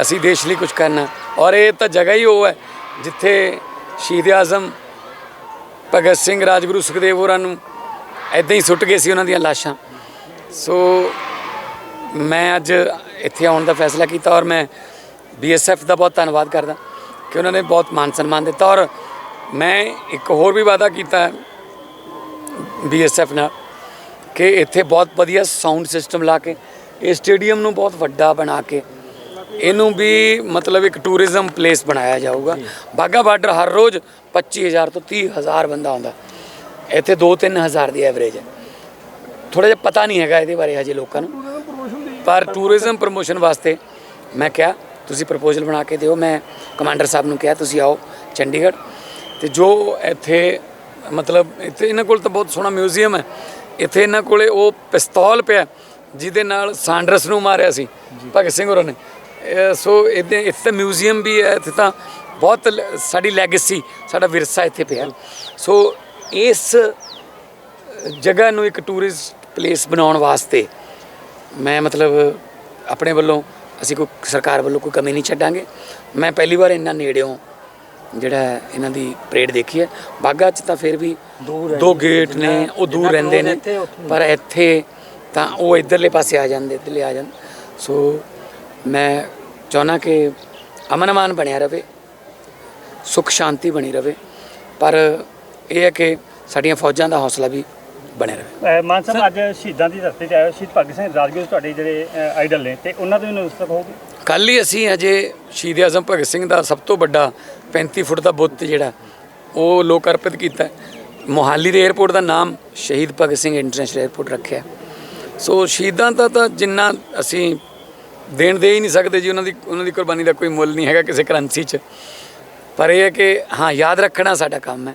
ਅਸੀਂ ਦੇਸ਼ ਲਈ ਕੁਝ ਕਰਨਾ। ਔਰ ਇਹ ਤਾਂ ਜਗ੍ਹਾ ਹੀ ਉਹ ਹੈ, ਜਿੱਥੇ ਸ਼ਹੀਦ ਆਜ਼ਮ, ਭਗਤ ਸਿੰਘ, ਰਾਜਗੁਰੂ ਸੁਖਦੇਵ ਹੋਰਾਂ ਨੂੰ ਐਦਾਂ ਹੀ ਸੁੱਟ ਗਏ ਸੀ ਉਹਨਾਂ ਦੀਆਂ ਲਾਸ਼ਾਂ। ਸੋ ਮੈਂ ਅੱਜ ਇੱਥੇ ਆਉਣ ਦਾ ਫੈਸਲਾ ਕੀਤਾ ਔਰ ਮੈਂ ਬੀਐਸਐਫ ਦਾ ਬਹੁਤ ਧੰਨਵਾਦ ਕਰਦਾ ਕਿ ਉਹਨਾਂ ਨੇ ਬਹੁਤ ਮਾਨ ਸਨਮਾਨ ਦਿੱਤਾ। ਔਰ ਮੈਂ ਇੱਕ ਹੋਰ ਵੀ ਵਾਅਦਾ ਕੀਤਾ ਬੀਐਸਐਫ ਨਾਲ ਕਿ ਇੱਥੇ ਬਹੁਤ ਵਧੀਆ ਸਾਊਂਡ ਸਿਸਟਮ ਲਾ ਕੇ, ਇਹ ਸਟੇਡੀਅਮ ਨੂੰ ਬਹੁਤ ਵੱਡਾ ਬਣਾ ਕੇ ਇਹਨੂੰ ਵੀ ਮਤਲਬ ਇੱਕ ਟੂਰਿਜ਼ਮ ਪਲੇਸ ਬਣਾਇਆ ਜਾਊਗਾ। ਬਾਗਾ ਬਾਰਡਰ ਹਰ ਰੋਜ਼ 25000 ਤੋਂ 30000 ਬੰਦਾ ਆਉਂਦਾ। ਇੱਥੇ 2-3000 ਦੀ ਐਵਰੇਜ ਹੈ। ਥੋੜਾ ਜਿਹਾ ਪਤਾ ਨਹੀਂ ਹੈਗਾ ਇਹਦੇ ਬਾਰੇ ਹਜੇ ਲੋਕਾਂ ਨੂੰ। ਪਰ ਟੂਰਿਜ਼ਮ ਪ੍ਰਮੋਸ਼ਨ ਵਾਸਤੇ ਮੈਂ ਕਿਹਾ ਤੁਸੀਂ ਪ੍ਰਪੋਜ਼ਲ ਬਣਾ ਕੇ ਦਿਓ। ਮੈਂ ਕਮਾਂਡਰ ਸਾਹਿਬ ਨੂੰ ਕਿਹਾ ਤੁਸੀਂ ਆਓ ਚੰਡੀਗੜ੍ਹ। ਤੇ ਜੋ ਇੱਥੇ ਮਤਲਬ ਇੱਥੇ ਇਹਨਾਂ ਕੋਲ ਤਾਂ ਬਹੁਤ ਸੋਹਣਾ ਮਿਊਜ਼ੀਅਮ ਹੈ। ਇੱਥੇ ਇਹਨਾਂ ਕੋਲੇ ਉਹ ਪਿਸਤੌਲ ਪਿਆ ਜਿਹਦੇ ਨਾਲ ਸਾਂਡਰਸ ਨੂੰ ਮਾਰਿਆ ਸੀ। ਭਗਤ ਸਿੰਘ ਹੋਰਾਂ ਨੇ। ਸੋ ਇਹਦੇ ਇੱਥੇ ਮਿਊਜ਼ੀਅਮ ਵੀ ਹੈ ਇੱਥੇ ਤਾਂ ਬਹੁਤ ਸਾਡੀ ਲੈਗੇਸੀ ਸਾਡਾ ਵਿਰਸਾ ਇੱਥੇ ਪਿਆ। ਸੋ ਇਸ ਜਗ੍ਹਾ ਨੂੰ ਇੱਕ ਟੂਰਿਸਟ ਪਲੇਸ ਬਣਾਉਣ ਵਾਸਤੇ ਮੈਂ ਮਤਲਬ ਆਪਣੇ ਵੱਲੋਂ ਅਸੀਂ ਕੋਈ ਸਰਕਾਰ ਵੱਲੋਂ ਕੋਈ ਕਮੀ ਨਹੀਂ ਛੱਡਾਂਗੇ। ਮੈਂ ਪਹਿਲੀ ਵਾਰ ਇੰਨਾ ਨੇੜਿਓਂ ਜਿਹੜਾ ਇਹਨਾਂ ਦੀ ਪਰੇਡ ਦੇਖੀ ਹੈ। ਬਾਗਾ 'ਚ ਤਾਂ ਫਿਰ ਵੀ ਦੋ ਗੇਟ ਨੇ ਉਹ ਦੂਰ ਰਹਿੰਦੇ ਨੇ। ਪਰ ਇੱਥੇ ਤਾਂ ਉਹ ਇਧਰਲੇ ਪਾਸੇ ਆ ਜਾਂਦੇ ਇੱਧਰਲੇ ਆ ਜਾਂਦੇ। ਸੋ ਮੈਂ ਚਾਹੁੰਦਾ ਕਿ ਅਮਨ ਅਮਾਨ ਬਣਿਆ ਰਵੇ ਸੁਖ ਸ਼ਾਂਤੀ ਬਣੀ ਰਵੇ ਪਰ ਇਹ ਹੈ ਕਿ ਸਾਡੀਆਂ ਫੌਜਾਂ ਦਾ ਹੌਸਲਾ ਵੀ ਬਣਿਆ ਰਵੇ। ਅਹ ਮਾਨ ਸਾਹਿਬ ਅੱਜ ਸ਼ਹੀਦਾਂ ਦੀ ਧਰਤੀ ਤੇ ਆਏ ਸ਼ਹੀਦ ਭਗਤ ਸਿੰਘ ਰਾਜਗੁਰੂ ਤੁਹਾਡੇ ਜਿਹੜੇ ਆਈਡਲ ਨੇ ਤੇ ਉਹਨਾਂ ਦੇ ਵੀ ਨਮਸਤਕ ਹੋਗੇ ਕੱਲ ਹੀ ਅਸੀਂ ਅਜੇ ਸ਼ਹੀਦ ਆਜ਼ਮ ਭਗਤ ਸਿੰਘ ਦਾ ਸਭ ਤੋਂ ਵੱਡਾ 35 ਫੁੱਟ ਦਾ ਬੁੱਤ ਜਿਹੜਾ ਉਹ ਲੋਕ ਅਰਪਿਤ ਕੀਤਾ ਹੈ। ਮੋਹਾਲੀ ਦੇ 에ਅਰਪੋਰਟ ਦਾ ਨਾਮ ਸ਼ਹੀਦ ਭਗਤ ਸਿੰਘ ਇੰਟਰਨੈਸ਼ਨਲ 에ਅਰਪੋਰਟ ਰੱਖਿਆ ਸੋ ਸ਼ਹੀਦਾਂ ਦਾ ਤਾਂ ਜਿੰਨਾ ਅਸੀਂ ਦੇਣ ਦੇ ਹੀ ਨਹੀਂ ਸਕਦੇ ਜੀ, ਉਹਨਾਂ ਦੀ ਉਹਨਾਂ ਦੀ ਕੁਰਬਾਨੀ ਦਾ ਕੋਈ ਮੁੱਲ ਨਹੀਂ ਹੈਗਾ ਕਿਸੇ ਕਰੰਸੀ 'ਚ। ਪਰ ਇਹ ਹੈ ਕਿ, ਹਾਂ, ਯਾਦ ਰੱਖਣਾ ਸਾਡਾ ਕੰਮ ਹੈ।